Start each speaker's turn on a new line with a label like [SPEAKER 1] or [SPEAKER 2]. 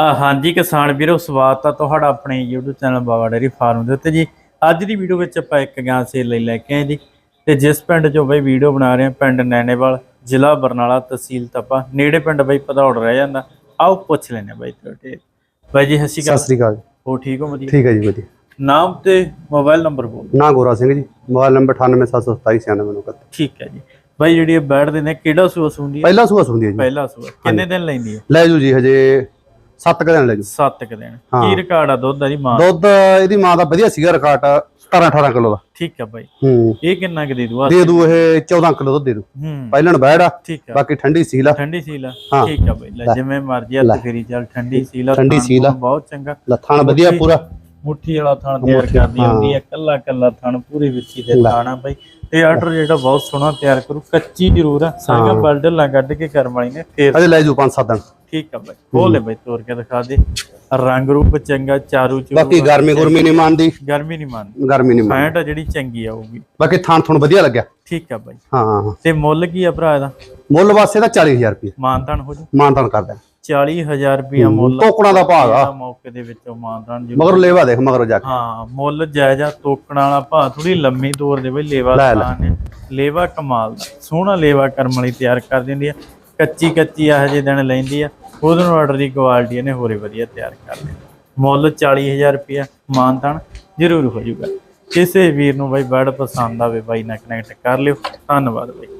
[SPEAKER 1] ਆ ਹਾਂਜੀ ਕਿਸਾਨ ਵੀਰੋ ਸਵਾਗਤ ਆ ਤੁਹਾਡਾ ਆਪਣੇ YouTube channel Baba dairy farm ਦੇ ਉੱਤੇ ਜੀ। ਅੱਜ ਦੀ ਵੀਡੀਓ ਵਿੱਚ ਆਪਾਂ ਇੱਕ ਗਾਂ ਸੇਲ ਲਈ ਲੈ ਕੇ ਆਏ ਜੀ ਤੇ ਜਿਸ ਪਿੰਡ 'ਚੋਂ ਬਈ ਵੀਡੀਓ ਬਣਾ ਰਹੇ ਹਾਂ ਪਿੰਡ ਨੈਣੇਵਾਲ ਜ਼ਿਲ੍ਹਾ ਬਰਨਾਲਾ ਤਹਿਸੀਲ ਤਪਾ ਨੇੜੇ ਪਿੰਡ ਬਈ ਭਦੌੜ ਰਹਿ ਜਾਂਦਾ। ਆਓ ਪੁੱਛ ਲੈਨੇ ਆ ਬਾਈ ਤੁਹਾਡੇ। ਬਾਈ ਜੀ ਹਸੀ
[SPEAKER 2] ਸਤਿ ਸ੍ਰੀ ਅਕਾਲ
[SPEAKER 1] ਹੋ ਠੀਕ ਹੋ ਵਧੀਆ?
[SPEAKER 2] ਠੀਕ ਹੈ ਜੀ ਵਧੀਆ।
[SPEAKER 1] ਨਾਮ ਤੇ ਮੋਬਾਈਲ ਨੰਬਰ ਬੋਲ
[SPEAKER 2] ਨਾ ਗੋਰਾ ਸਿੰਘ ਜੀ। ਮੋਬਾਈਲ ਨੰਬਰ 9872796991
[SPEAKER 1] ਠੀਕ ਹੈ ਜੀ। ਬਾਈ ਜਿਹੜੀ ਇਹ ਬੈਠਦੇ ਨੇ ਕਿਹੜਾ ਸੂਆ ਸੁੰਦੀ ਹੈ
[SPEAKER 2] ਪਹਿਲਾ ਸੂਆ ਸੁਣਦੀ ਹੈ ਜੀ।
[SPEAKER 1] ਪਹਿਲਾ ਸੂਆ। ਕਿੰਨੇ ਦਿਨ ਲੈਂਦੀ ਹੈ
[SPEAKER 2] ਲੈ ਜੂ ਜੀ ਹਜੇ 7 ਦਿਨ ਲੈ ਜੂ।
[SPEAKER 1] 7 ਕ ਦਿਨ।
[SPEAKER 2] ਹਾਂ।
[SPEAKER 1] ਕੀ ਰਿਕਾਰਡ ਆ ਦੁੱਧ ਦਾ ਜੀ ਮਾਂ?
[SPEAKER 2] ਦੁੱਧ ਇਹਦੀ ਮਾਂ ਦਾ ਵਧੀਆ ਸੀਗਾ ਰਿਕਾਰਡ 17 18 ਕਿਲੋ ਦਾ।
[SPEAKER 1] ਠੀਕ ਹੈ ਬਾਈ।
[SPEAKER 2] ਹੂੰ।
[SPEAKER 1] ਇਹ ਕਿੰਨਾ ਕੁ ਦੇ ਦੂ
[SPEAKER 2] ਦੇ ਦੂ ਇਹ 14 ਕਿਲੋ ਦੁੱਧ ਦੇ ਦੂ।
[SPEAKER 1] ਹੂੰ।
[SPEAKER 2] ਪਹਿਲਣ ਬੈੜ ਆ।
[SPEAKER 1] ਠੀਕ
[SPEAKER 2] ਬਾਕੀ ਠੰਡੀ ਸੀਲ ਆ।
[SPEAKER 1] ਠੰਡੀ ਸੀਲ ਆ।
[SPEAKER 2] ਹਾਂ।
[SPEAKER 1] ਠੀਕ ਆ ਬਈ। ਲੈ ਜਿਵੇਂ ਮਰਜ਼ੀ ਹੱਥ ਫੇਰੀ ਚੱਲ ਠੰਡੀ ਸੀਲ ਆ
[SPEAKER 2] ਠੰਡੀ
[SPEAKER 1] ਥਣ
[SPEAKER 2] ਸੀਲ ਆ।
[SPEAKER 1] ਬਹੁਤ ਚੰਗਾ।
[SPEAKER 2] ਲੱਥਾਣ ਵਧੀਆ ਪੂਰਾ।
[SPEAKER 1] ਮੁੱਠੀ ਵਾਲਾ ਥਣ ਤਿਆਰ
[SPEAKER 2] ਮੁੱਠੀ,
[SPEAKER 1] ਕਰਦੀ
[SPEAKER 2] ਹਾਂ।
[SPEAKER 1] ਹੁੰਦੀ ਆ। ਕੱਲਾ ਕੱਲਾ ਥਣ ਪੂਰੀ ਵਿੱਚੀ ਦੇ
[SPEAKER 2] ਲੈ।
[SPEAKER 1] ਥਾਣਾ ਬਈ। ਤੇ ਆਰਡਰ ਜਿਹੜਾ ਬਹੁਤ ਸੋਹਣਾ ਤਿਆਰ ਕਰੂ। ਕੱਚੀ ਜ਼ਰੂਰ ਆ। ਸਾਗਾ
[SPEAKER 2] ਹਾਂ।
[SPEAKER 1] ਕੱਢ ਕੇ ਕਰਮ ਵਾਲੀ ਨੇ ਫੇਰ
[SPEAKER 2] ਅਜੇ ਲੈ ਜੂ 5-7 ਦਿਨ।
[SPEAKER 1] ਠੀਕ ਆ ਬਈ। ਖੋਲ ਬਈ ਤੋੜ ਕੇ ਦਿਖਾ ਦੇ। ਰੰਗ ਰੂਪ ਚੰਗਾ ਚਾਰੂ ਚੂਰੂ
[SPEAKER 2] ਬਾਕੀ ਗਰਮੀ ਗੁਰਮੀ ਨਹੀਂ ਮੰਨਦੀ
[SPEAKER 1] ਗਰਮੀ ਨਹੀਂ ਮੰਨ
[SPEAKER 2] ਗਰਮੀ ਨਹੀਂ ਮੰਨਦੀ
[SPEAKER 1] ਫੈਂਟ ਆ ਜਿਹੜੀ ਚੰਗੀ ਆਊਗੀ
[SPEAKER 2] ਬਾਕੀ ਥਾਣ ਥੁਣ ਵਧੀਆ ਲੱਗਿਆ।
[SPEAKER 1] ਠੀਕ ਆ ਬਈ।
[SPEAKER 2] ਹਾਂ
[SPEAKER 1] ਤੇ ਮੁੱਲ ਕੀ ਆ ਭਰਾ ਇਹਦਾ?
[SPEAKER 2] ਮੁੱਲ ਵਾਸਤੇ ਦਾ 40000 ਰੁਪਏ
[SPEAKER 1] ਮਾਨਤਾਨ ਹੋ ਜੂ?
[SPEAKER 2] ਮਾਨਤਾਨ ਕਰਦਾ
[SPEAKER 1] 40000 ਰੁਪਿਆ ਮੁੱਲ।
[SPEAKER 2] ਟੋਕਣਾ ਦਾ ਭਾਗ ਆ।
[SPEAKER 1] ਮੌਕੇ ਦੇ ਵਿੱਚੋਂ ਮਾਨਤਾਨ ਜ਼ਰੂਰ।
[SPEAKER 2] ਮਗਰ ਲੇਵਾ ਦੇਖ ਮਗਰ ਜਾ ਕੇ।
[SPEAKER 1] ਹਾਂ ਮੁੱਲ ਜਾਇਜ਼ਾ ਤੋਕਣ ਵਾਲਾ ਭਾ ਥੋੜੀ ਲੰਮੀ ਦੂਰ ਦੇ ਬਈ ਲੇਵਾ
[SPEAKER 2] ਲੈ ਲੈ।
[SPEAKER 1] ਥਾਂ ਨੇ। ਲੇਵਾ ਕਮਾਲ ਦਾ। ਸੋਹਣਾ ਲੇਵਾ ਕਰਮ ਵਾਲੀ ਤਿਆਰ ਕਰ ਦਿੰਦੀ ਆ। ਕੱਚੀ ਕੱਚੀ ਇਹੋ ਜਿਹੇ ਦਿਨ ਲੈਂਦੀ ਆ। ਉਹਦੇ ਨੂੰ ਆਰਡਰ ਦੀ ਕੁਆਲਿਟੀ ਇਹਨੇ ਹੋਰੇ ਵਧੀਆ ਤਿਆਰ ਕਰ ਲਈ। ਮੁੱਲ 40000 ਰੁਪਿਆ ਮਾਨਤਾਨ ਜ਼ਰੂਰ ਹੋ ਜਾਊਗਾ। ਕਿਸੇ ਵੀਰ ਨੂੰ ਬਾਈ ਬੜ ਪਸੰਦ ਆਵੇ, ਬਾਈ ਨਾਲ ਕਨੈਕਟ ਕਰ ਲਿਓ। ਧੰਨਵਾਦ ਬਾਈ।